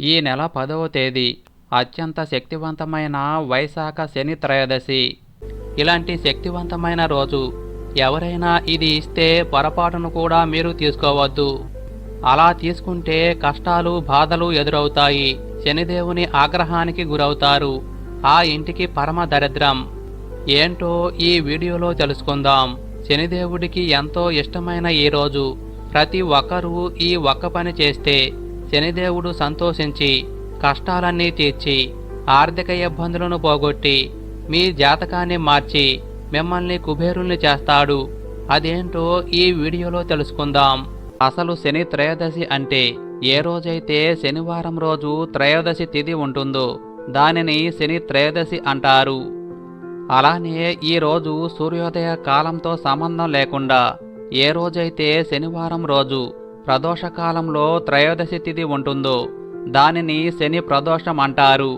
ఈ నెల పదవ తేదీ అత్యంత శక్తివంతమైన వైశాఖ శని త్రయోదశి. ఇలాంటి శక్తివంతమైన రోజు ఎవరైనా ఇది ఇస్తే పొరపాటును కూడా మీరు తీసుకోవద్దు. అలా తీసుకుంటే కష్టాలు బాధలు ఎదురవుతాయి. శనిదేవుని ఆగ్రహానికి గురవుతారు. ఆ ఇంటికి పరమ దరిద్రం. ఏంటో ఈ వీడియోలో తెలుసుకుందాం. శనిదేవుడికి ఎంతో ఇష్టమైన ఈ రోజు. ప్రతి ఒక్కరూ ఈ ఒక్క పని చేస్తే శనిదేవుడు సంతోషించి కష్టాలన్నీ తీర్చి ఆర్థిక ఇబ్బందులను పోగొట్టి మీ జాతకాన్ని మార్చి మిమ్మల్ని కుబేరుల్ని చేస్తాడు. అదేంటో ఈ వీడియోలో తెలుసుకుందాం. అసలు శని త్రయోదశి అంటే ఏ రోజైతే శనివారం రోజు త్రయోదశి తిథి ఉంటుందో దానిని శని త్రయోదశి అంటారు. అలానే ఈ రోజు సూర్యోదయ కాలంతో సంబంధం లేకుండా ఏ రోజైతే శనివారం రోజు ప్రదోష కాలంలో త్రయోదశి తిథి ఉంటుందో దానిని శని ప్రదోషం అంటారు.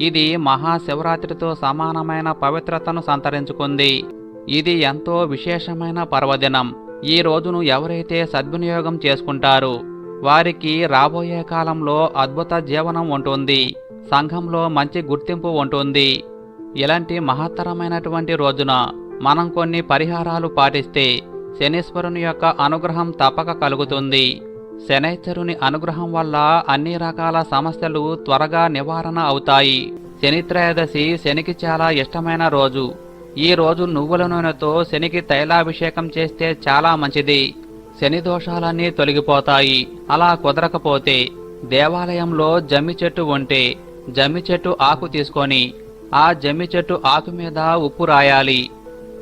ఇది మహాశివరాత్రితో సమానమైన పవిత్రతను సంతరించుకుంది. ఇది ఎంతో విశేషమైన పర్వదినం. ఈ రోజును ఎవరైతే సద్వినియోగం చేసుకుంటారో వారికి రాబోయే కాలంలో అద్భుత జీవనం ఉంటుంది. సంఘంలో మంచి గుర్తింపు ఉంటుంది. ఇలాంటి మహత్తరమైనటువంటి రోజున మనం కొన్ని పరిహారాలు పాటిస్తే శనీశ్వరుని యొక్క అనుగ్రహం తప్పక కలుగుతుంది. శనైశ్వరుని అనుగ్రహం వల్ల అన్ని రకాల సమస్యలు త్వరగా నివారణ అవుతాయి. శనిత్రయోదశి శనికి చాలా ఇష్టమైన రోజు. ఈ రోజు నువ్వుల నూనెతో శనికి తైలాభిషేకం చేస్తే చాలా మంచిది. శని దోషాలన్నీ తొలగిపోతాయి. అలా కుదరకపోతే దేవాలయంలో జమ్మి చెట్టు ఉంటే జమ్మి చెట్టు ఆకు తీసుకొని ఆ జమ్మి చెట్టు ఆకు మీద ఉప్పు రాయాలి.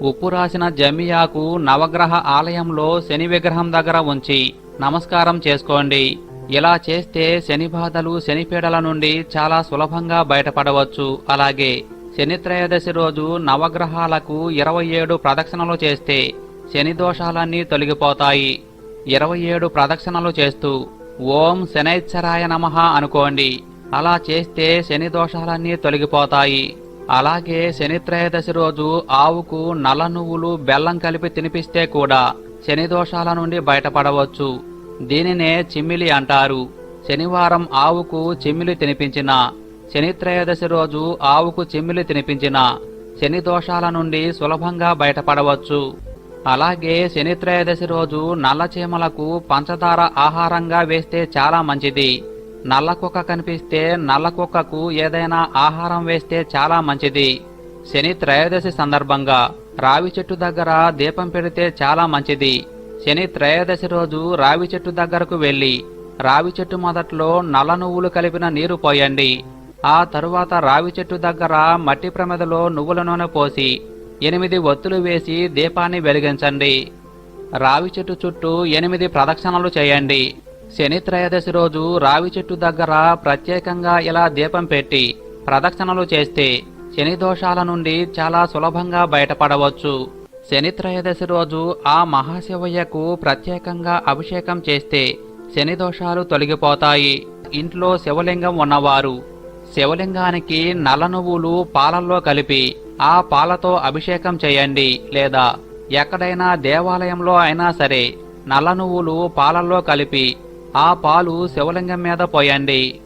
ఉప్పు రాసిన జమియాకు నవగ్రహ ఆలయంలో శని విగ్రహం దగ్గర ఉంచి నమస్కారం చేసుకోండి. ఇలా చేస్తే శని బాధలు శనిపీడల నుండి చాలా సులభంగా బయటపడవచ్చు. అలాగే శని త్రయోదశి రోజు నవగ్రహాలకు ఇరవై ఏడు ప్రదక్షిణలు చేస్తే శని దోషాలన్నీ తొలగిపోతాయి. ఇరవై ఏడు ప్రదక్షిణలు చేస్తూ ఓం శనైశ్వరాయ నమః అనుకోండి. అలా చేస్తే శని దోషాలన్నీ తొలగిపోతాయి. అలాగే శనిత్రయదశి రోజు ఆవుకు నల్ల నువ్వులు బెల్లం కలిపి తినిపిస్తే కూడా శని దోషాల నుండి బయటపడవచ్చు. దీనినే చిమ్మిలి అంటారు. శనివారం ఆవుకు చిమ్మిలి తినిపించిన శనిత్రయోదశి రోజు ఆవుకు చిమ్మిలి తినిపించిన శని దోషాల నుండి సులభంగా బయటపడవచ్చు. అలాగే శనిత్రయోదశి రోజు నల్ల చీమలకు పంచదార ఆహారంగా వేస్తే చాలా మంచిది. నల్ల కుక్క కనిపిస్తే నల్ల కుక్కకు ఏదైనా ఆహారం వేస్తే చాలా మంచిది. శని త్రయోదశి సందర్భంగా రావి చెట్టు దగ్గర దీపం పెడితే చాలా మంచిది. శని త్రయోదశి రోజు రావి చెట్టు దగ్గరకు వెళ్ళి రావి చెట్టు మొదట్లో నల్ల నువ్వులు కలిపిన నీరు పోయండి. ఆ తరువాత రావి చెట్టు దగ్గర మట్టి ప్రమిదలో నువ్వుల నూనె పోసి ఎనిమిది ఒత్తులు వేసి దీపాన్ని వెలిగించండి. రావి చెట్టు చుట్టూ ఎనిమిది ప్రదక్షిణలు చేయండి. శని త్రయోదశి రోజు రావి చెట్టు దగ్గర ప్రత్యేకంగా ఇలా దీపం పెట్టి ప్రదక్షిణలు చేస్తే శని దోషాల నుండి చాలా సులభంగా బయటపడవచ్చు. శని త్రయోదశి రోజు ఆ మహాశివయ్యకు ప్రత్యేకంగా అభిషేకం చేస్తే శని దోషాలు తొలగిపోతాయి. ఇంట్లో శివలింగం ఉన్నవారు శివలింగానికి నల్ల నువ్వులు పాలల్లో కలిపి ఆ పాలతో అభిషేకం చేయండి లేదా ఎక్కడైనా దేవాలయంలో అయినా సరే నల్ల నువ్వులు పాలల్లో కలిపి ఆ పాలు శివలింగం మీద పోయండి.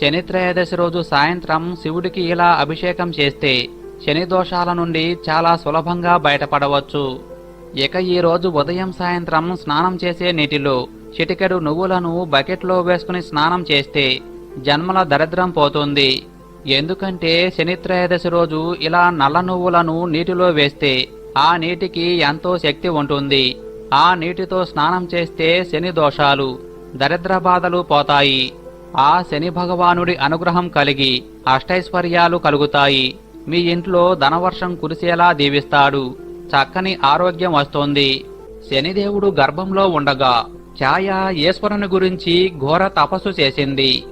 శనిత్రయోదశి రోజు సాయంత్రం శివుడికి ఇలా అభిషేకం చేస్తే శని దోషాల నుండి చాలా సులభంగా బయటపడవచ్చు. ఇక ఈ రోజు ఉదయం సాయంత్రం స్నానం చేసే నీటిలో చిటికెడు నువ్వులను బకెట్లో వేసుకుని స్నానం చేస్తే జన్మల దరిద్రం పోతుంది. ఎందుకంటే శనిత్రయోదశి రోజు ఇలా నల్ల నువ్వులను నీటిలో వేస్తే ఆ నీటికి ఎంతో శక్తి ఉంటుంది. ఆ నీటితో స్నానం చేస్తే శని దోషాలు దరిద్ర బాధలు పోతాయి. ఆ శని భగవానుడి అనుగ్రహం కలిగి అష్టైశ్వర్యాలు కలుగుతాయి. మీ ఇంట్లో ధనవర్షం కురిసేలా దీవిస్తాడు. చక్కని ఆరోగ్యం వస్తోంది. శనిదేవుడు గర్భంలో ఉండగా ఛాయ ఈశ్వరుని గురించి ఘోర తపస్సు చేసింది.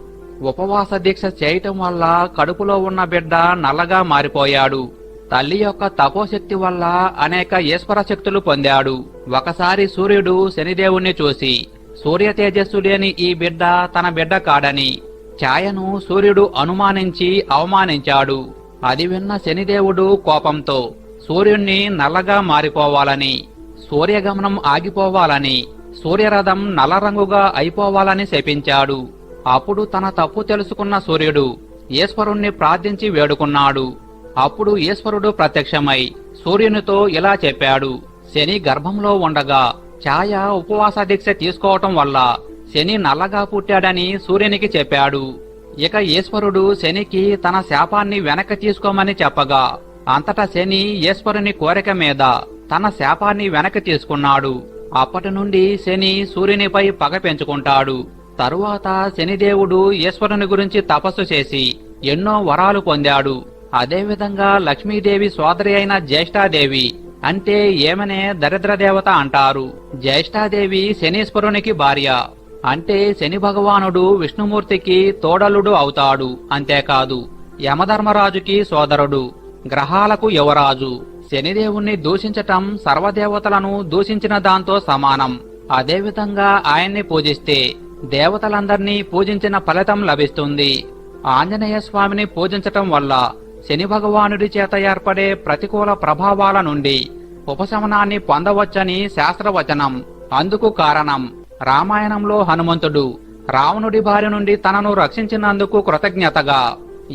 ఉపవాస దీక్ష చేయటం వల్ల కడుపులో ఉన్న బిడ్డ నల్లగా మారిపోయాడు. తల్లి యొక్క తపోశక్తి వల్ల అనేక ఈశ్వర శక్తులు పొందాడు. ఒకసారి సూర్యుడు శనిదేవుణ్ణి చూసి సూర్య తేజస్సు లేని ఈ బిడ్డ తన బిడ్డ కాడని. ఛాయను సూర్యుడు అనుమానించి అవమానించాడు. అది విన్న శనిదేవుడు కోపంతో సూర్యుణ్ణి నల్లగా మారిపోవాలని సూర్యగమనం ఆగిపోవాలని సూర్యరథం నల్ల రంగుగా అయిపోవాలని శపించాడు. అప్పుడు తన తప్పు తెలుసుకున్న సూర్యుడు ఈశ్వరుణ్ణి ప్రార్థించి వేడుకున్నాడు. అప్పుడు ఈశ్వరుడు ప్రత్యక్షమై సూర్యునితో ఇలా చెప్పాడు శని గర్భంలో ఉండగా ఛాయ ఉపవాస దీక్ష తీసుకోవటం వల్ల శని నల్లగా పుట్టాడని సూర్యునికి చెప్పాడు. ఇక ఈశ్వరుడు శనికి తన శాపాన్ని వెనక్కి తీసుకోమని చెప్పగా అంతటా శని ఈశ్వరుని కోరిక మీద తన శాపాన్ని వెనక్కి తీసుకున్నాడు. అప్పటి నుండి శని సూర్యునిపై పగ పెంచుకుంటాడు. తరువాత శనిదేవుడు ఈశ్వరుని గురించి తపస్సు చేసి ఎన్నో వరాలు పొందాడు. అదేవిధంగా లక్ష్మీదేవి సోదరి అయిన జ్యేష్ఠాదేవి అంటే ఏమనే దరిద్ర దేవత అంటారు. జ్యేష్ఠాదేవి శనీశ్వరునికి భార్య. అంటే శని భగవానుడు విష్ణుమూర్తికి తోడలుడు అవుతాడు. అంతేకాదు యమధర్మరాజుకి సోదరుడు. గ్రహాలకు యువరాజు. శనిదేవుణ్ణి దూషించటం సర్వదేవతలను దూషించిన దాంతో సమానం. అదేవిధంగా ఆయన్ని పూజిస్తే దేవతలందర్నీ పూజించిన ఫలితం లభిస్తుంది. ఆంజనేయ స్వామిని పూజించటం వల్ల శని భగవానుడి చేత ఏర్పడే ప్రతికూల ప్రభావాల నుండి ఉపశమనాన్ని పొందవచ్చని శాస్త్రవచనం. అందుకు కారణం రామాయణంలో హనుమంతుడు రావణుడి బారి నుండి తనను రక్షించినందుకు కృతజ్ఞతగా.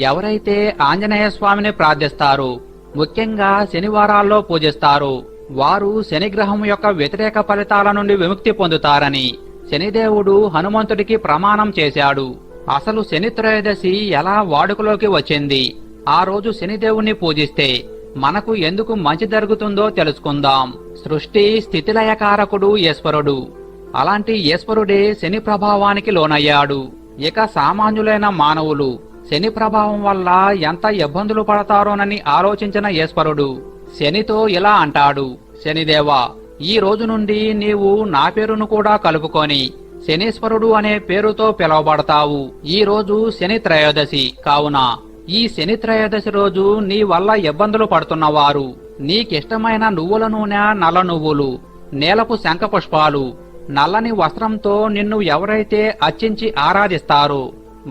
ఎవరైతే ఆంజనేయ స్వామిని ప్రార్థిస్తారు ముఖ్యంగా శనివారాల్లో పూజిస్తారు వారు శనిగ్రహం యొక్క వ్యతిరేక ఫలితాల నుండి విముక్తి పొందుతారని శనిదేవుడు హనుమంతుడికి ప్రమాణం చేశాడు. అసలు శని త్రయోదశి ఎలా వాడుకలోకి వచ్చింది? ఆ రోజు శనిదేవుణ్ణి పూజిస్తే మనకు ఎందుకు మంచి జరుగుతుందో తెలుసుకుందాం. సృష్టి స్థితిలయకారకుడు ఈశ్వరుడు. అలాంటి ఈశ్వరుడే శని ప్రభావానికి లోనయ్యాడు. ఇక సామాన్యులైన మానవులు శని ప్రభావం వల్ల ఎంత ఇబ్బందులు పడతారోనని ఆలోచించిన ఈశ్వరుడు శనితో ఇలా అంటాడు. శనిదేవా ఈ రోజు నుండి నీవు నా పేరును కూడా కలుపుకొని శనీశ్వరుడు అనే పేరుతో పిలువబడతావు. ఈ రోజు శని త్రయోదశి. కావున ఈ శని త్రయోదశి రోజు నీ వల్ల ఇబ్బందులు పడుతున్నవారు. నీకిష్టమైన నువ్వుల నూనె నల్ల నువ్వులు నేలపు శంఖ పుష్పాలు నల్లని వస్త్రంతో నిన్ను ఎవరైతే అర్చించి ఆరాధిస్తారో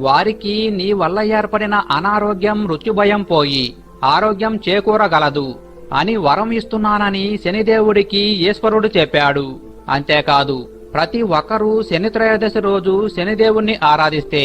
వారికి నీ వల్ల ఏర్పడిన అనారోగ్యం మృత్యుభయం పోయి ఆరోగ్యం చేకూరగలదు అని వరం ఇస్తున్నానని శనిదేవుడికి ఈశ్వరుడు చెప్పాడు. అంతేకాదు ప్రతి ఒక్కరూ శని త్రయోదశి రోజు శనిదేవుణ్ణి ఆరాధిస్తే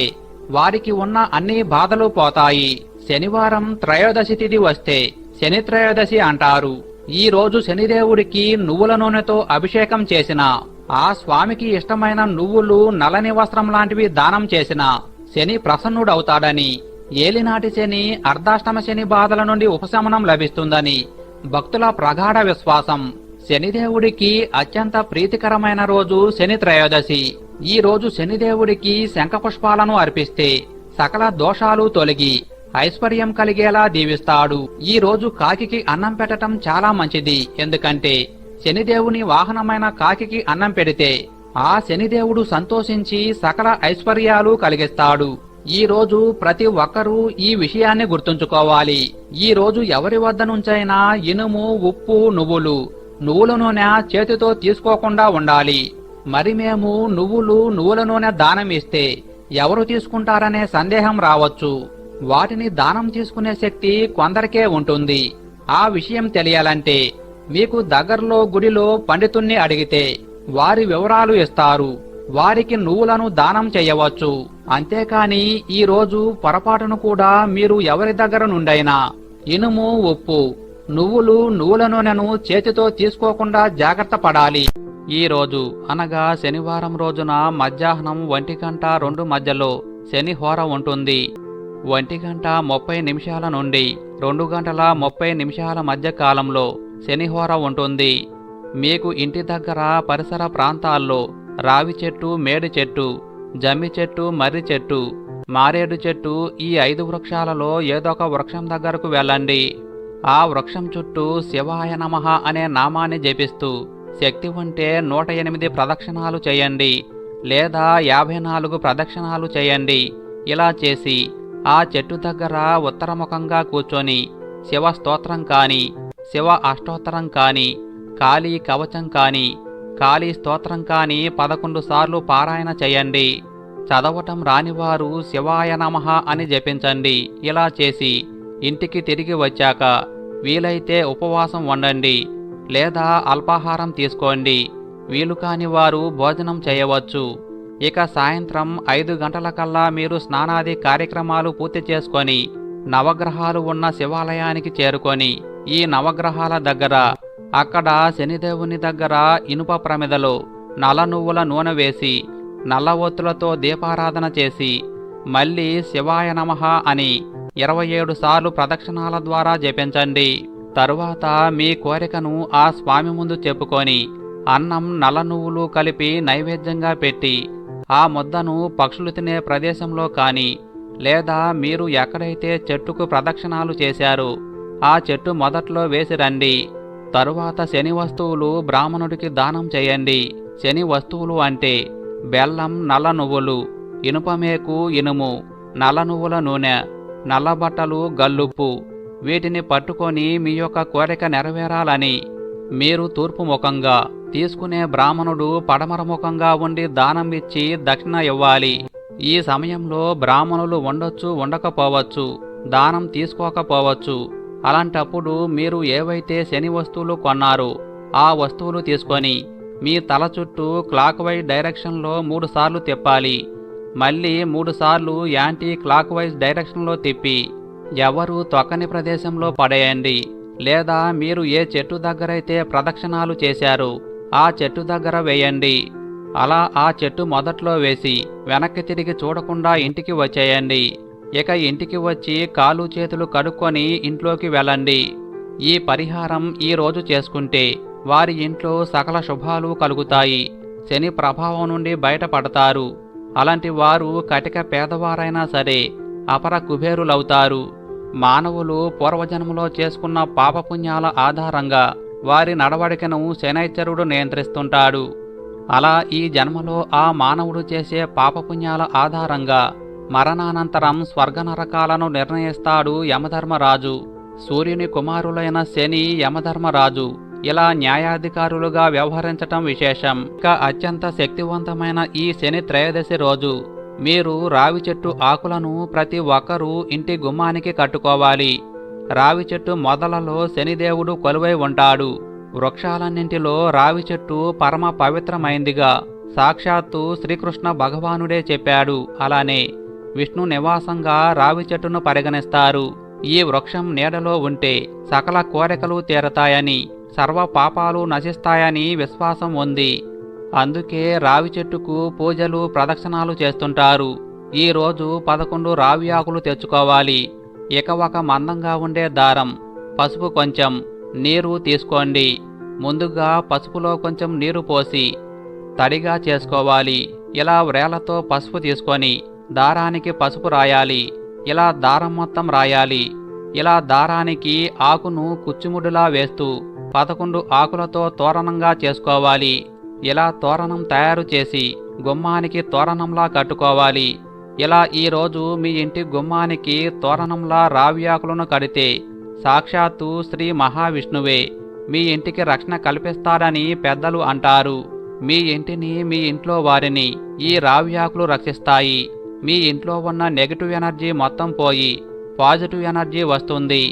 వారికి ఉన్న అన్ని బాధలు పోతాయి. శనివారం త్రయోదశి తిథి వస్తే శని త్రయోదశి అంటారు. ఈ రోజు శనిదేవుడికి నువ్వుల నూనెతో అభిషేకం చేసిన. ఆ స్వామికి ఇష్టమైన నువ్వులు నలని వస్త్రం లాంటివి దానం చేసిన. శని ప్రసన్నుడవుతాడని. ఏలినాటి శని అర్ధాష్టమ శని బాధల నుండి ఉపశమనం లభిస్తుందని. భక్తుల ప్రగాఢ విశ్వాసం. శనిదేవుడికి అత్యంత ప్రీతికరమైన రోజు శని త్రయోదశి. ఈ రోజు శనిదేవుడికి శంఖపుష్పాలను అర్పిస్తే సకల దోషాలు తొలగి ఐశ్వర్యం కలిగేలా దీవిస్తాడు. ఈ రోజు కాకికి అన్నం పెట్టడం చాలా మంచిది. ఎందుకంటే శనిదేవుని వాహనమైన కాకికి అన్నం పెడితే ఆ శనిదేవుడు సంతోషించి సకల ఐశ్వర్యాలు కలిగిస్తాడు. ఈ రోజు ప్రతి ఒక్కరూ ఈ విషయాన్ని గుర్తుంచుకోవాలి. ఈ రోజు ఎవరి వద్ద నుంచైనా ఇనుము ఉప్పు నువ్వులు నువ్వుల నూనె చేతితో తీసుకోకుండా ఉండాలి. మరి మేము నువ్వులు నువ్వుల నూనె దానం ఇస్తే ఎవరు తీసుకుంటారనే సందేహం రావచ్చు. వాటిని దానం తీసుకునే శక్తి కొందరికే ఉంటుంది. ఆ విషయం తెలియాలంటే మీకు దగ్గరలో గుడిలో పండితుణ్ణి అడిగితే వారి వివరాలు ఇస్తారు. వారికి నువ్వులను దానం చేయవచ్చు. అంతేకాని ఈ రోజు పొరపాటును కూడా మీరు ఎవరి దగ్గర నుండైనా ఇనుము ఉప్పు నువ్వులు నువ్వుల నూనెను చేతితో తీసుకోకుండా జాగ్రత్త పడాలి. ఈ రోజు అనగా శనివారం రోజున మధ్యాహ్నం ఒంటి గంట రెండు మధ్యలో శని హోర ఉంటుంది. ఒంటి గంట ముప్పై నిమిషాల నుండి రెండు గంటల ముప్పై నిమిషాల మధ్య కాలంలో శనిహోర ఉంటుంది. మీకు ఇంటి దగ్గర పరిసర ప్రాంతాల్లో రావి చెట్టు మేడి చెట్టు జమ్మి చెట్టు మర్రి చెట్టు మారేడు చెట్టు ఈ ఐదు వృక్షాలలో ఏదో ఒక వృక్షం దగ్గరకు వెళ్ళండి. ఆ వృక్షం చుట్టూ శివాయ నమః అనే నామాన్ని జపిస్తూ శక్తి ఉంటే నూట ఎనిమిది ప్రదక్షిణాలు చేయండి లేదా యాభై నాలుగు ప్రదక్షిణాలు చేయండి. ఇలా చేసి ఆ చెట్టు దగ్గర ఉత్తరముఖంగా కూర్చొని శివ స్తోత్రం కాని శివ అష్టోత్తరం కాని కాళీ కవచం కాని కాళీ స్తోత్రం కాని పదకొండు సార్లు పారాయణ చేయండి. చదవటం రానివారు శివాయ నమ అని జపించండి. ఇలా చేసి ఇంటికి తిరిగి వచ్చాక వీలైతే ఉపవాసం వండండి లేదా అల్పాహారం తీసుకోండి. వీలు కాని వారు భోజనం చేయవచ్చు. ఇక సాయంత్రం ఐదు గంటలకల్లా మీరు స్నానాది కార్యక్రమాలు పూర్తి చేసుకొని నవగ్రహాలు ఉన్న శివాలయానికి చేరుకొని ఈ నవగ్రహాల దగ్గర అక్కడ శనిదేవుని దగ్గర ఇనుప ప్రమిదలో నల్ల నువ్వుల నూనె వేసి నల్ల ఒత్తులతో దీపారాధన చేసి మళ్ళీ శివాయ నమః అని ఇరవై ఏడు సార్లు ప్రదక్షిణాల ద్వారా జపించండి. తరువాత మీ కోరికను ఆ స్వామి ముందు చెప్పుకొని అన్నం నల్ల నువ్వులు కలిపి నైవేద్యంగా పెట్టి ఆ ముద్దను పక్షులు తినే ప్రదేశంలో కానీ లేదా మీరు ఎక్కడైతే చెట్టుకు ప్రదక్షిణాలు చేశారో ఆ చెట్టు మొదట్లో వేసి రండి. తరువాత శని వస్తువులు బ్రాహ్మణుడికి దానం చేయండి. శని వస్తువులు అంటే బెల్లం నల్ల నువ్వులు ఇనుపమేకు ఇనుము నల్ల నువ్వుల నూనె నల్లబట్టలు గల్లుపు గల్లుప్పు వీటిని పట్టుకొని మీ యొక్క కోరిక నెరవేరాలని. మీరు తూర్పు ముఖంగా తీసుకునే బ్రాహ్మణుడు పడమర ముఖంగా ఉండి దానం ఇచ్చి దక్షిణ ఇవ్వాలి. ఈ సమయంలో బ్రాహ్మణులు ఉండొచ్చు ఉండకపోవచ్చు దానం తీసుకోకపోవచ్చు. అలాంటప్పుడు మీరు ఏవైతే శని వస్తువులు కొన్నారో ఆ వస్తువులు తీసుకొని మీ తల చుట్టూ క్లాక్ వైజ్ డైరెక్షన్లో మూడుసార్లు తిప్పాలి. మళ్ళీ మూడుసార్లు యాంటీ క్లాక్ వైజ్ డైరెక్షన్లో తిప్పి ఎవరు తొక్కని ప్రదేశంలో పడేయండి లేదా మీరు ఏ చెట్టు దగ్గరైతే ప్రదక్షిణాలు చేశారో ఆ చెట్టు దగ్గర వేయండి. అలా ఆ చెట్టు మొదట్లో వేసి వెనక్కి తిరిగి చూడకుండా ఇంటికి వచ్చేయండి. ఇక ఇంటికి వచ్చి కాలు చేతులు కడుక్కొని ఇంట్లోకి వెళ్ళండి. ఈ పరిహారం ఈరోజు చేసుకుంటే వారి ఇంట్లో సకల శుభాలు కలుగుతాయి. శని ప్రభావం నుండి బయటపడతారు. అలాంటి వారు కటిక పేదవారైనా సరే అపర కుబేరులవుతారు. మానవులు పూర్వజన్మలో చేసుకున్న పాపపుణ్యాల ఆధారంగా వారి నడవడికను శనైశ్వరుడు నియంత్రిస్తుంటాడు. అలా ఈ జన్మలో ఆ మానవుడు చేసే పాపపుణ్యాల ఆధారంగా మరణానంతరం స్వర్గ నరకాలను నిర్ణయిస్తాడు యమధర్మరాజు. సూర్యుని కుమారులైన శని యమధర్మరాజు. ఇలా న్యాయాధికారులుగా వ్యవహరించటం విశేషం. ఇక అత్యంత శక్తివంతమైన ఈ శని త్రయోదశి రోజు. మీరు రావి చెట్టు ఆకులను ప్రతి ఒక్కరూ ఇంటి గుమ్మానికి కట్టుకోవాలి. రావి చెట్టు మొదలలో శనిదేవుడు కొలువై ఉంటాడు. వృక్షాలన్నింటిలో రావి చెట్టు పరమ పవిత్రమైందిగా. సాక్షాత్తు శ్రీకృష్ణ భగవానుడే చెప్పాడు. అలానే విష్ణు నివాసంగా రావి చెట్టును పరిగణిస్తారు. ఈ వృక్షం నీడలో ఉంటే సకల కోరికలు తీరతాయని. సర్వ పాపాలు నశిస్తాయని విశ్వాసం ఉంది. అందుకే రావి చెట్టుకు పూజలు ప్రదక్షిణాలు చేస్తుంటారు. ఈరోజు పదకొండు రావి ఆకులు తెచ్చుకోవాలి. ఇక ఒక మందంగా ఉండే దారం పసుపు కొంచెం నీరు తీసుకోండి. ముందుగా పసుపులో కొంచెం నీరు పోసి తడిగా చేసుకోవాలి. ఇలా వ్రేలతో పసుపు తీసుకొని దారానికి పసుపు రాయాలి. ఇలా దారం మొత్తం రాయాలి. ఇలా దారానికి ఆకును కుచ్చుముడులా వేస్తూ పదకొండు ఆకులతో తోరణంగా చేసుకోవాలి. ఇలా తోరణం తయారు చేసి గుమ్మానికి తోరణంలా కట్టుకోవాలి. ఇలా ఈరోజు మీ ఇంటి గుమ్మానికి తోరణంలా రావి ఆకులను కడితే సాక్షాత్తు శ్రీ మహావిష్ణువే. మీ ఇంటికి రక్షణ కల్పిస్తారని పెద్దలు అంటారు. మీ ఇంటిని మీ ఇంట్లో వారిని ఈ రావి ఆకులు రక్షిస్తాయి. మీ ఇంట్లో ఉన్న నెగిటివ్ ఎనర్జీ మొత్తం పోయి పాజిటివ్ ఎనర్జీ వస్తుంది.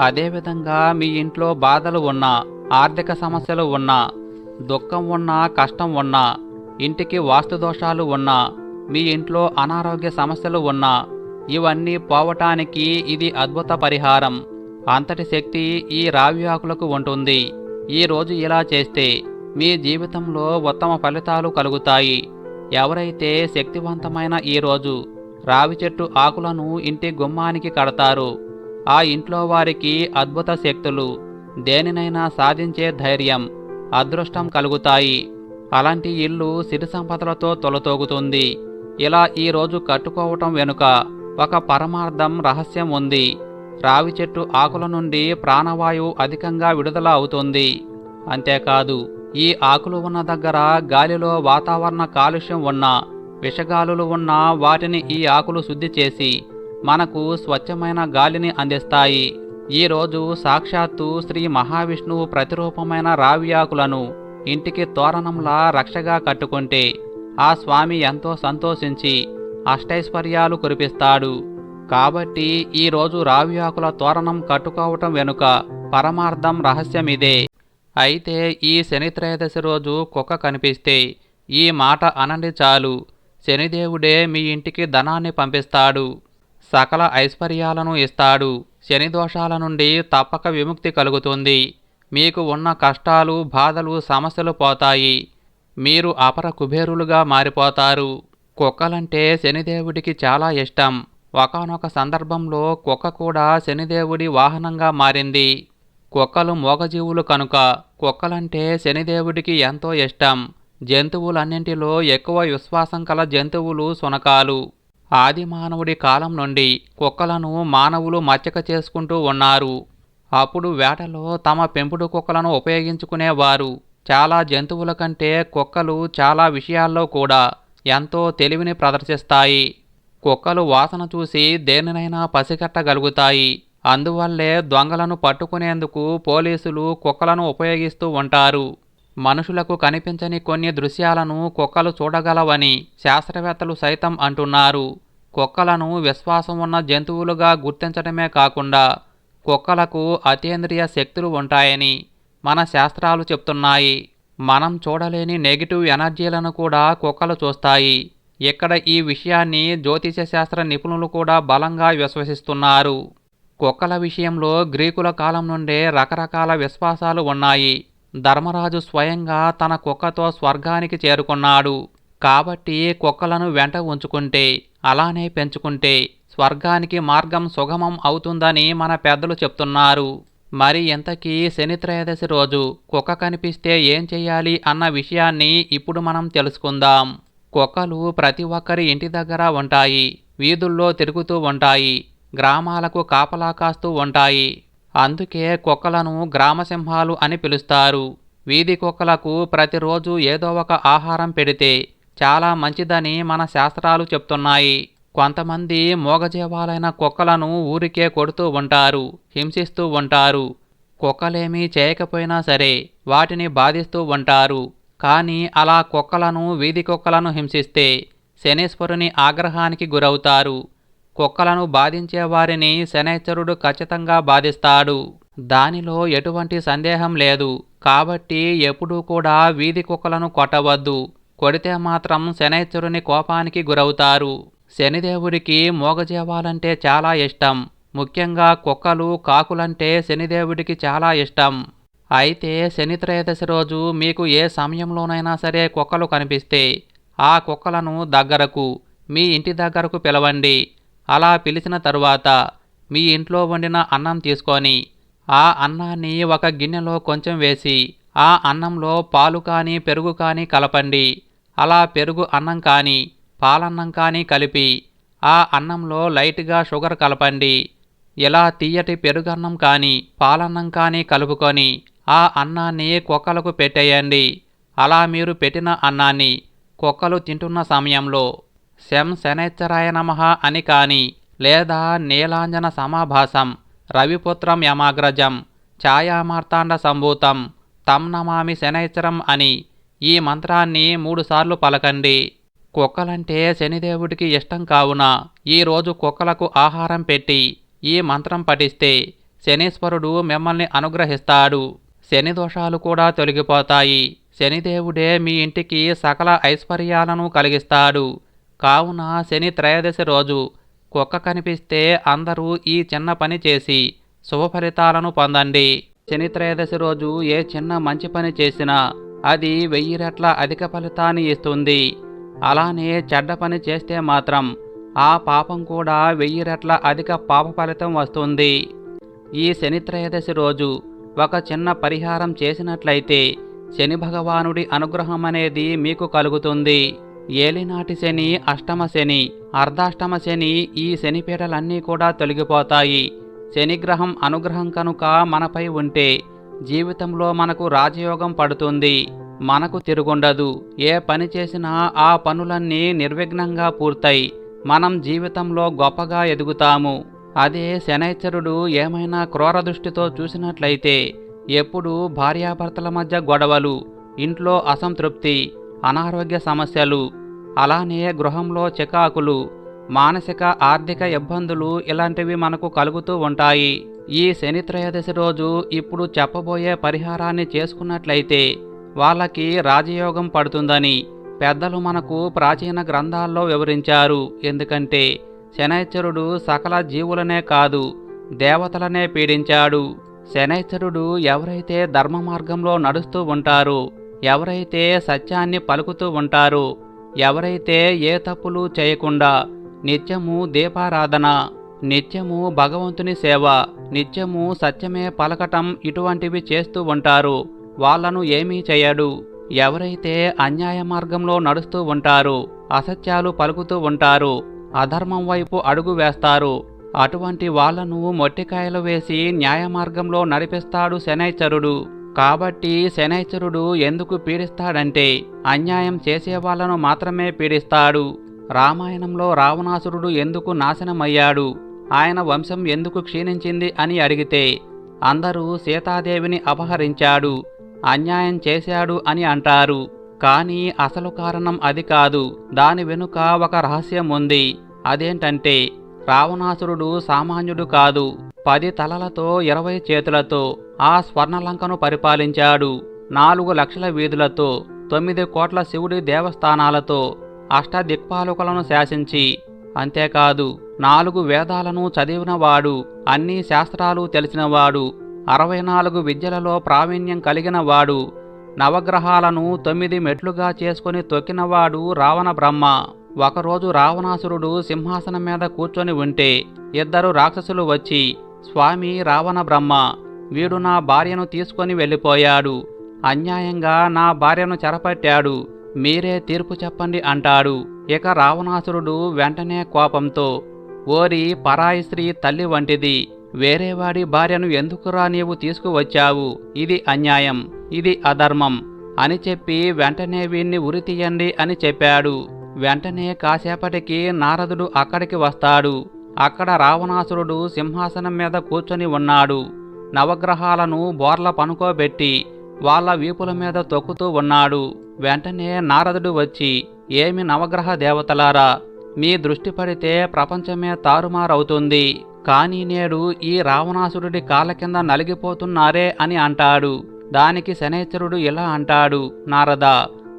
అదేవిధంగా మీ ఇంట్లో బాధలు ఉన్నా ఆర్థిక సమస్యలు ఉన్నా దుఃఖం ఉన్నా కష్టం ఉన్నా ఇంటికి వాస్తు దోషాలు ఉన్నా మీ ఇంట్లో అనారోగ్య సమస్యలు ఉన్నా ఇవన్నీ పోవటానికి ఇది అద్భుత పరిహారం. అంతటి శక్తి ఈ రావి ఆకులకు ఉంటుంది. ఈ రోజు ఇలా చేస్తే మీ జీవితంలో ఉత్తమ ఫలితాలు కలుగుతాయి. ఎవరైతే శక్తివంతమైన ఈ రోజు రావి చెట్టు ఆకులను ఇంటి గుమ్మానికి కడతారు ఆ ఇంట్లో వారికి అద్భుత శక్తులు. దేనినైనా సాధించే ధైర్యం అదృష్టం కలుగుతాయి. అలాంటి ఇల్లు సిరి సంపదలతో తొలతోగుతుంది. ఇలా ఈ రోజు కట్టుకోవటం వెనుక ఒక పరమార్థం రహస్యం ఉంది. రావి చెట్టు ఆకుల నుండి ప్రాణవాయువు అధికంగా విడుదల అవుతుంది. అంతేకాదు ఈ ఆకులు ఉన్న దగ్గర గాలిలో వాతావరణ కాలుష్యం ఉన్న విషగాలులు ఉన్న వాటిని ఈ ఆకులు శుద్ధి చేసి మనకు స్వచ్ఛమైన గాలిని అందిస్తాయి. ఈ రోజు సాక్షాత్తు శ్రీ మహావిష్ణువు ప్రతిరూపమైన రావి ఆకులను ఇంటికి తోరణంలా రక్షగా కట్టుకుంటే ఆ స్వామి ఎంతో సంతోషించి అష్టైశ్వర్యాలు కురిపిస్తాడు. కాబట్టి ఈ రోజు రావి ఆకుల తోరణం కట్టుకోవటం వెనుక పరమార్థం రహస్యమిదే అయితే ఈ శనిత్రయదశి రోజు కుక్క కనిపిస్తే ఈ మాట అనండి చాలు. శనిదేవుడే మీ ఇంటికి ధనాన్ని పంపిస్తాడు. సకల ఐశ్వర్యాలను ఇస్తాడు. శని దోషాల నుండి తప్పక విముక్తి కలుగుతుంది. మీకు ఉన్న కష్టాలు బాధలు సమస్యలు పోతాయి. మీరు అపర కుబేరులుగా మారిపోతారు. కుక్కలంటే శనిదేవుడికి చాలా ఇష్టం. ఒకానొక సందర్భంలో కుక్క కూడా శనిదేవుడి వాహనంగా మారింది. కుక్కలు మోగజీవులు కనుక కుక్కలంటే శనిదేవుడికి ఎంతో ఇష్టం. జంతువులన్నింటిలో ఎక్కువ విశ్వాసం కల జంతువులు సునకాలు ఆది మానవుడి కాలం నుండి కుక్కలను మానవులు మచ్చక చేసుకుంటూ ఉన్నారు. అప్పుడు వేటలో తమ పెంపుడు కుక్కలను ఉపయోగించుకునేవారు చాలా జంతువుల కంటే కుక్కలు చాలా విషయాల్లో కూడా ఎంతో తెలివిని ప్రదర్శిస్తాయి. కుక్కలు వాసన చూసి దేనినైనా పసిగట్టగలుగుతాయి. అందువల్లే దొంగలను పట్టుకునేందుకు పోలీసులు కుక్కలను ఉపయోగిస్తూ ఉంటారు. మనుషులకు కనిపించని కొన్ని దృశ్యాలను కుక్కలు చూడగలవని శాస్త్రవేత్తలు సైతం అంటున్నారు. కుక్కలను విశ్వాసం ఉన్న జంతువులుగా గుర్తించడమే కాకుండా కుక్కలకు అతీంద్రియ శక్తులు ఉంటాయని మన శాస్త్రాలు చెప్తున్నాయి. మనం చూడలేని నెగిటివ్ ఎనర్జీలను కూడా కుక్కలు చూస్తాయి. ఇక్కడ ఈ విషయాన్ని జ్యోతిష శాస్త్ర నిపుణులు కూడా బలంగా విశ్వసిస్తున్నారు. కుక్కల విషయంలో గ్రీకుల కాలం నుండే రకరకాల విశ్వాసాలు ఉన్నాయి. ధర్మరాజు స్వయంగా తన కుక్కతో స్వర్గానికి చేరుకున్నాడు. కాబట్టి కుక్కలను వెంట ఉంచుకుంటే అలానే పెంచుకుంటే స్వర్గానికి మార్గం సుగమం అవుతుందని మన పెద్దలు చెప్తున్నారు. మరి ఇంతకీ శని త్రయోదశి రోజు కుక్క కనిపిస్తే ఏం చేయాలి అన్న విషయాన్ని ఇప్పుడు మనం తెలుసుకుందాం. కుక్కలు ప్రతి ఒక్కరి ఇంటి దగ్గర ఉంటాయి వీధుల్లో తిరుగుతూ ఉంటాయి గ్రామాలకు కాపలా కాస్తూ ఉంటాయి. అందుకే కుక్కలను గ్రామసింహాలు అని పిలుస్తారు. వీధి కుక్కలకు ప్రతిరోజు ఏదో ఒక ఆహారం పెడితే చాలా మంచిదని మన శాస్త్రాలు చెప్తున్నాయి. కొంతమంది మోగజీవాలైన కుక్కలను ఊరికే కొడుతూ ఉంటారు హింసిస్తూ ఉంటారు. కుక్కలేమీ చేయకపోయినా సరే వాటిని బాధిస్తూ ఉంటారు. కానీ అలా కుక్కలను వీధి కుక్కలను హింసిస్తే శనీశ్వరుని ఆగ్రహానికి గురవుతారు. కుక్కలను బాధించే వారిని శనైశ్వరుడు ఖచ్చితంగా బాధిస్తాడు. దానిలో ఎటువంటి సందేహం లేదు. కాబట్టి ఎప్పుడూ కూడా వీధి కుక్కలను కొట్టవద్దు. కొడితే మాత్రం శనైశ్వరుని కోపానికి గురవుతారు. శనిదేవుడికి మోగజీవాలంటే చాలా ఇష్టం. ముఖ్యంగా కుక్కలు కాకులంటే శనిదేవుడికి చాలా ఇష్టం. అయితే శని త్రయోదశి రోజు మీకు ఏ సమయంలోనైనా సరే కుక్కలు కనిపిస్తే ఆ కుక్కలను దగ్గరకు మీ ఇంటి దగ్గరకు పిలవండి. అలా పిలిచిన తరువాత మీ ఇంట్లో వండిన అన్నం తీసుకొని ఆ అన్నాన్ని ఒక గిన్నెలో కొంచెం వేసి ఆ అన్నంలో పాలు కానీ పెరుగు కానీ కలపండి. అలా పెరుగు అన్నం కానీ పాలన్నం కానీ కలిపి ఆ అన్నంలో లైట్గా షుగర్ కలపండి. ఇలా తీయటి పెరుగన్నం కానీ పాలన్నం కానీ కలుపుకొని ఆ అన్నాన్ని కుక్కలకు పెట్టేయండి. అలా మీరు పెట్టిన అన్నాన్ని కుక్కలు తింటున్న సమయంలో శం శనైశ్చరాయ నమః అని కాని లేదా నీలాంజన సమాభాసం రవిపుత్రం యమాగ్రజం ఛాయామార్తాండ సంభూతం తం నమామి శనైశ్చరం అని ఈ మంత్రాన్ని మూడుసార్లు పలకండి. కుక్కలంటే శనిదేవుడికి ఇష్టం కావున ఈరోజు కుక్కలకు ఆహారం పెట్టి ఈ మంత్రం పఠిస్తే శనీశ్వరుడు మిమ్మల్ని అనుగ్రహిస్తాడు. శని దోషాలు కూడా తొలగిపోతాయి. శనిదేవుడే మీ ఇంటికి సకల ఐశ్వర్యాలను కలిగిస్తాడు. కావున శని త్రయోదశి రోజు కుక్క కనిపిస్తే అందరూ ఈ చిన్న పని చేసి శుభ ఫలితాలను పొందండి. శని త్రయోదశి రోజు ఏ చిన్న మంచి పని చేసినా అది వెయ్యి రెట్ల అధిక ఫలితాన్ని ఇస్తుంది. అలానే చెడ్డ పని చేస్తే మాత్రం ఆ పాపం కూడా వెయ్యి రెట్ల అధిక పాప ఫలితం వస్తుంది. ఈ శని త్రయోదశి రోజు ఒక చిన్న పరిహారం చేసినట్లయితే శని భగవానుడి అనుగ్రహం అనేది మీకు కలుగుతుంది. ఏలినాటి శని అష్టమ శని అర్ధాష్టమ శని ఈ శనిపీటలన్నీ కూడా తొలగిపోతాయి. శనిగ్రహం అనుగ్రహం కనుక మనపై ఉంటే జీవితంలో మనకు రాజయోగం పడుతుంది. మనకు తిరుగుండదు. ఏ పని చేసినా ఆ పనులన్నీ నిర్విఘ్నంగా పూర్తయి మనం జీవితంలో గొప్పగా ఎదుగుతాము. అదే శనైశ్వరుడు ఏమైనా క్రూర దృష్టితో చూసినట్లయితే ఎప్పుడూ భార్యాభర్తల మధ్య గొడవలు ఇంట్లో అసంతృప్తి అనారోగ్య సమస్యలు అలానే గృహంలో చికాకులు మానసిక ఆర్థిక ఇబ్బందులు ఇలాంటివి మనకు కలుగుతూ ఉంటాయి. ఈ శని త్రయోదశి రోజు ఇప్పుడు చెప్పబోయే పరిహారాన్ని చేసుకున్నట్లయితే వాళ్ళకి రాజయోగం పడుతుందని పెద్దలు మనకు ప్రాచీన గ్రంథాల్లో వివరించారు. ఎందుకంటే శనైశ్వరుడు సకల జీవులనే కాదు దేవతలనే పీడించాడు. శనైశ్వరుడు ఎవరైతే ధర్మ మార్గంలో నడుస్తూ ఉంటారో ఎవరైతే సత్యాన్ని పలుకుతూ ఉంటారు ఎవరైతే ఏ తప్పులు చేయకుండా నిత్యము దీపారాధన నిత్యము భగవంతుని సేవ నిత్యము సత్యమే పలకటం ఇటువంటివి చేస్తూ ఉంటారు వాళ్ళను ఏమీ చేయడు. ఎవరైతే అన్యాయ మార్గంలో నడుస్తూ ఉంటారు అసత్యాలు పలుకుతూ ఉంటారు అధర్మం వైపు అడుగు వేస్తారు అటువంటి వాళ్ళను మొట్టికాయలు వేసి న్యాయ మార్గంలో నడిపిస్తాడు శనైచరుడు. కాబట్టి శనైశ్వరుడు ఎందుకు పీడిస్తాడంటే అన్యాయం చేసే వాళ్ళను మాత్రమే పీడిస్తాడు. రామాయణంలో రావణాసురుడు ఎందుకు నాశనమయ్యాడు? ఆయన వంశం ఎందుకు క్షీణించింది అని అడిగితే అందరూ సీతాదేవిని అపహరించాడు అన్యాయం చేశాడు అని అంటారు. కానీ అసలు కారణం అది కాదు. దాని వెనుక ఒక రహస్యం ఉంది. అదేంటంటే రావణాసురుడు సామాన్యుడు కాదు. పది తలలతో ఇరవై చేతులతో ఆ స్వర్ణలంకను పరిపాలించాడు. నాలుగు లక్షల వీధులతో తొమ్మిది కోట్ల శివుడి దేవస్థానాలతో అష్టదిక్పాలకులను శాసించి అంతేకాదు నాలుగు వేదాలను చదివినవాడు అన్ని శాస్త్రాలు తెలిసినవాడు అరవై నాలుగు విద్యలలో ప్రావీణ్యం కలిగినవాడు నవగ్రహాలను తొమ్మిది మెట్లుగా చేసుకుని తొక్కినవాడు రావణ బ్రహ్మ. ఒకరోజు రావణాసురుడు సింహాసనం మీద కూర్చొని ఉంటే ఇద్దరు రాక్షసులు వచ్చి స్వామి రావణ బ్రహ్మ వీడు నా భార్యను తీసుకొని వెళ్ళిపోయాడు. అన్యాయంగా నా భార్యను చెరపట్టాడు. మీరే తీర్పు చెప్పండి అంటాడు. ఇక రావణాసురుడు వెంటనే కోపంతో ఓరి పరాయి స్త్రీ తల్లి వంటిది వేరేవాడి భార్యను ఎందుకురా నీవు తీసుకువచ్చావు? ఇది అన్యాయం ఇది అధర్మం అని చెప్పి వెంటనే వీణ్ణి ఉరితీయండి అని చెప్పాడు. వెంటనే కాసేపటికి నారదుడు అక్కడికి వస్తాడు. అక్కడ రావణాసురుడు సింహాసనం మీద కూర్చొని ఉన్నాడు. నవగ్రహాలను బోర్ల పనుకోబెట్టి వాళ్ళ వీపుల మీద తొక్కుతూ ఉన్నాడు. వెంటనే నారదుడు వచ్చి ఏమి నవగ్రహ దేవతలారా మీ దృష్టి పడితే ప్రపంచమే తారుమారవుతుంది. కానీ నేడు ఈ రావణాసురుడి కాళ్ళ కింద నలిగిపోతున్నారే అని అంటాడు. దానికి శనేశ్వరుడు ఇలా అంటాడు నారద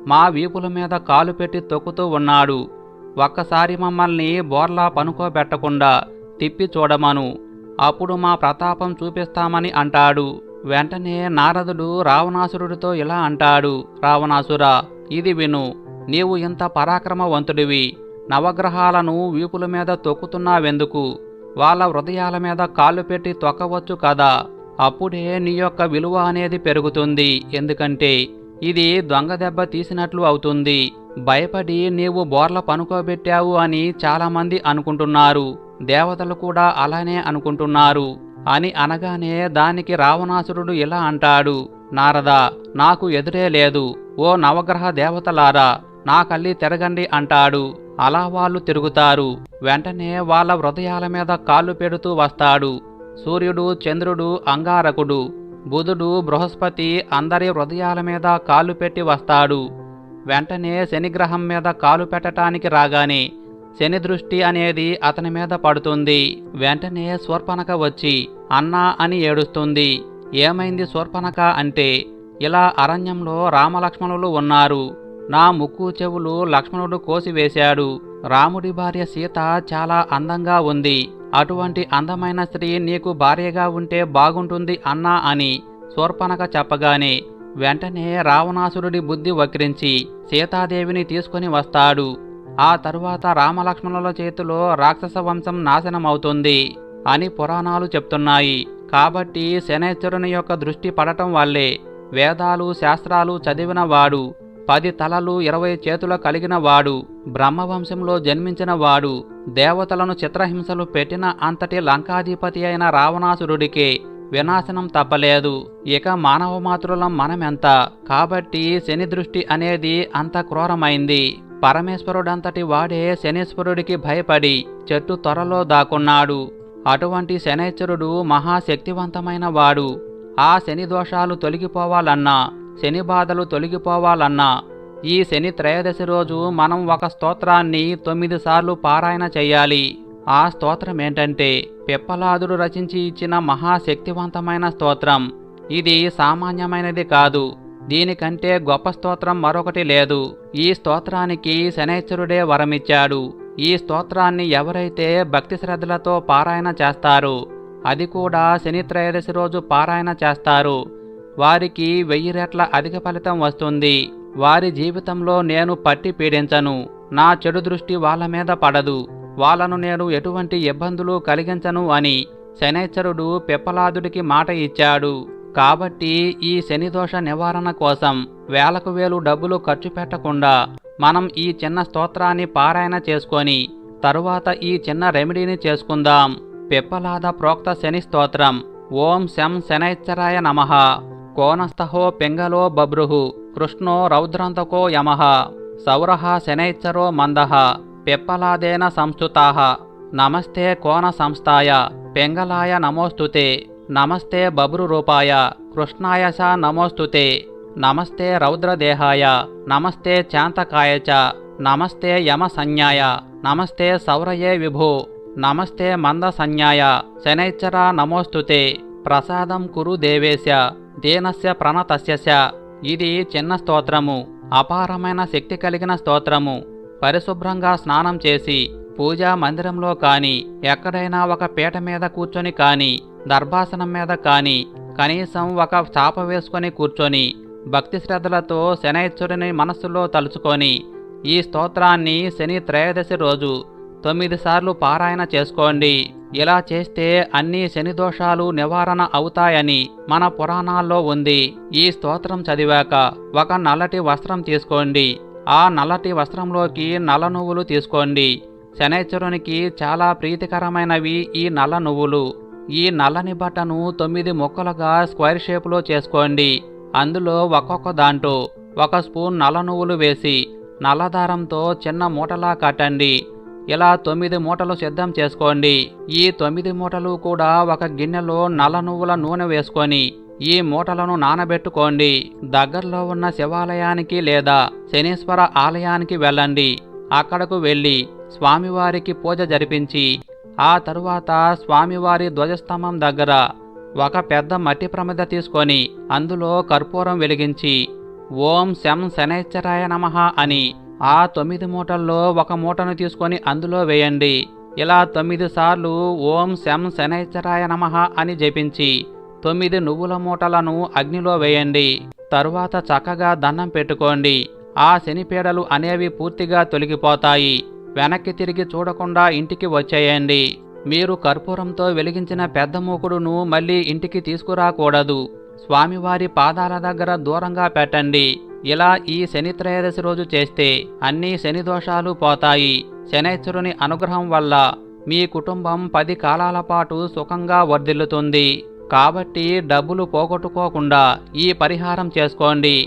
మా వీపుల మీద కాలు పెట్టి తొక్కుతూ ఉన్నాడు. ఒక్కసారి మమ్మల్ని బోర్లా పనుకోబెట్టకుండా తిప్పి చూడమను. అప్పుడు మా ప్రతాపం చూపిస్తామని అంటాడు. వెంటనే నారదుడు రావణాసురుడితో ఇలా అంటాడు రావణాసురా ఇది విను. నీవు ఇంత పరాక్రమవంతుడివి. నవగ్రహాలను వీపుల మీద తొక్కుతున్నావెందుకు? వాళ్ళ హృదయాల మీద కాళ్ళు పెట్టి తొక్కవచ్చు కదా. అప్పుడే నీ యొక్క విలువ అనేది పెరుగుతుంది. ఎందుకంటే ఇది దొంగ దెబ్బ తీసినట్లు అవుతుంది. భయపడి నీవు బోర్ల పనుకోబెట్టావు అని చాలామంది అనుకుంటున్నారు. దేవతలు కూడా అలానే అనుకుంటున్నారు. అని అనగానే దానికి రావణాసురుడు ఇలా అంటాడు. నారదా నాకు ఎదురే లేదు. ఓ నవగ్రహ దేవతలారా నా కళ్ళి తిరగండి అంటాడు. అలా వాళ్ళు తిరుగుతారు. వెంటనే వాళ్ళ హృదయాల మీద కాళ్ళు పెడుతూ వస్తాడు. సూర్యుడు చంద్రుడు అంగారకుడు. బుధుడు బృహస్పతి అందరి హృదయాల మీద కాలు పెట్టి వస్తాడు. వెంటనే శనిగ్రహం మీద కాలు పెట్టటానికి రాగానే శని దృష్టి అనేది అతని మీద పడుతుంది. వెంటనే స్వర్పనక వచ్చి అన్నా అని ఏడుస్తుంది. ఏమైంది స్వర్పనక అంటే ఇలా అరణ్యంలో రామలక్ష్మణులు ఉన్నారు. నా ముక్కు చెవులు లక్ష్మణుడు కోసివేశాడు. రాముడి భార్య సీత చాలా అందంగా ఉంది. అటువంటి అందమైన స్త్రీ నీకు భార్యగా ఉంటే బాగుంటుంది అన్నా అని శూర్పణక చెప్పగానే వెంటనే రావణాసురుడి బుద్ధి వక్రించి సీతాదేవిని తీసుకొని వస్తాడు. ఆ తరువాత రామలక్ష్మణుల చేతిలో రాక్షస వంశం నాశనమవుతుంది అని పురాణాలు చెప్తున్నాయి. కాబట్టి శనేశ్వరుని యొక్క దృష్టి పడటం వల్లే వేదాలు శాస్త్రాలు చదివిన వాడు పది తలలు ఇరవై చేతుల కలిగిన వాడు బ్రహ్మవంశంలో జన్మించిన వాడు దేవతలను చిత్రహింసలు పెట్టిన అంతటి లంకాధిపతి అయిన రావణాసురుడికే వినాశనం తప్పలేదు. ఇక మానవ మాతృలం మనమెంత? కాబట్టి శని దృష్టి అనేది అంత క్రూరమైంది. పరమేశ్వరుడంతటి వాడే శనీశ్వరుడికి భయపడి చెట్టు త్వరలో దాక్కున్నాడు. అటువంటి శనైశ్వరుడు మహాశక్తివంతమైన వాడు. ఆ శని దోషాలు తొలగిపోవాలన్నా శని బాధలు తొలగిపోవాలన్నా ఈ శని త్రయోదశి రోజు మనం ఒక స్తోత్రాన్ని తొమ్మిది సార్లు పారాయణ చెయ్యాలి ఆ స్తోత్రం ఏంటంటే పిప్పలాదుడు రచించి ఇచ్చిన మహాశక్తివంతమైన స్తోత్రం. ఇది సామాన్యమైనది కాదు. దీనికంటే గొప్ప స్తోత్రం మరొకటి లేదు. ఈ స్తోత్రానికి శనైశ్వరుడే వరమిచ్చాడు. ఈ స్తోత్రాన్ని ఎవరైతే భక్తి శ్రద్ధలతో పారాయణ చేస్తారు అది కూడా శని త్రయోదశి రోజు పారాయణ చేస్తారు. వారికి వెయ్యి రెట్ల అధిక ఫలితం వస్తుంది. వారి జీవితంలో నేను పట్టి పీడించను. నా చెడు దృష్టి వాళ్ళ మీద పడదు. వాళ్ళను నేను ఎటువంటి ఇబ్బందులు కలిగించను అని శనైశ్వరుడు పిప్పలాదుడికి మాట ఇచ్చాడు. కాబట్టి ఈ శనిదోష నివారణ కోసం వేలకు వేలు డబ్బులు ఖర్చు పెట్టకుండా మనం ఈ చిన్న స్తోత్రాన్ని పారాయణ చేసుకొని తరువాత ఈ చిన్న రెమెడీని చేసుకుందాం. పిప్పలాద ప్రోక్త శని స్తోత్రం. ఓం శం శనైశ్చరాయ నమః. కోనస్థహో పింగలో బభ్రుహు కృష్ణో రౌద్రంతకో యమ సౌర శనైశ్చరో మంద పిప్పలాదేన సంస్థుతా నమస్తే కోన సంస్థాయ పింగళాయ నమోస్తుతే నమస్తే బభ్రు రూపాయ కృష్ణాయ చ నమోస్తుతే నమస్తే రౌద్రదేహాయ నమస్తే చాంతకాయ చ నమస్తే యమ సంజ్ఞాయ నమస్తే సౌరయే విభు నమస్తే మంద సంజ్ఞాయ శనైశ్చర నమోస్తుతే ప్రసాదం కురు దేవేశ దీనస్య ప్రణతస్య ఇది చిన్న స్తోత్రము అపారమైన శక్తి కలిగిన స్తోత్రము. పరిశుభ్రంగా స్నానం చేసి పూజా మందిరంలో కాని ఎక్కడైనా ఒక పీట మీద కూర్చొని కాని దర్భాసనం మీద కాని కనీసం ఒక చాప వేసుకొని కూర్చొని భక్తి శ్రద్ధలతో శనైశ్వరుని మనస్సులో తలుచుకొని ఈ స్తోత్రాన్ని శని త్రయోదశి రోజు తొమ్మిది సార్లు పారాయణ చేసుకోండి. ఇలా చేస్తే అన్ని శని దోషాలు నివారణ అవుతాయని మన పురాణాల్లో ఉంది. ఈ స్తోత్రం చదివాక ఒక నల్లటి వస్త్రం తీసుకోండి. ఆ నల్లటి వస్త్రంలోకి నల్ల నువ్వులు తీసుకోండి. శనైశ్వరునికి చాలా ప్రీతికరమైనవి ఈ నల్ల నువ్వులు. ఈ నల్లని బట్టను తొమ్మిది ముక్కలుగా స్క్వేర్ షేప్లో చేసుకోండి. అందులో ఒక్కొక్క దాంట్లో ఒక స్పూన్ నల్ల నువ్వులు వేసి నల్లదారంతో చిన్న మూటలా కట్టండి ఇలా తొమ్మిది మూటలు సిద్ధం చేసుకోండి. ఈ తొమ్మిది మూటలు కూడా ఒక గిన్నెలో నల్ల నువ్వుల నూనె వేసుకొని ఈ మూటలను నానబెట్టుకోండి. దగ్గరలో ఉన్న శివాలయానికి లేదా శనీశ్వర ఆలయానికి వెళ్ళండి. అక్కడకు వెళ్ళి స్వామివారికి పూజ జరిపించి ఆ తరువాత స్వామివారి ధ్వజస్తంభం దగ్గర ఒక పెద్ద మట్టి ప్రమిద తీసుకొని అందులో కర్పూరం వెలిగించి ఓం శం శనైశ్చరాయ నమః అని ఆ తొమ్మిది మూటల్లో ఒక మూటను తీసుకొని అందులో వేయండి. ఇలా తొమ్మిది సార్లు ఓం శం శనైశ్వరాయ నమః అని జపించి తొమ్మిది నువ్వుల మూటలను అగ్నిలో వేయండి. తరువాత చక్కగా దండం పెట్టుకోండి. ఆ శనిపీడలు అనేవి పూర్తిగా తొలగిపోతాయి. వెనక్కి తిరిగి చూడకుండా ఇంటికి వచ్చేయండి. మీరు కర్పూరంతో వెలిగించిన పెద్ద మూకుడును మళ్ళీ ఇంటికి తీసుకురాకూడదు. స్వామివారి పాదాల దగ్గర దూరంగా పెట్టండి. ఇలా ఈ శని త్రయోదశి రోజు చేస్తే అన్ని శని దోషాలు పోతాయి. శనైశ్వరుని అనుగ్రహం వల్ల మీ కుటుంబం పది కాలాల పాటు సుఖంగా వర్ధిల్లుతుంది. కాబట్టి డబ్బులు పోగొట్టుకోకుండా ఈ పరిహారం చేసుకోండి.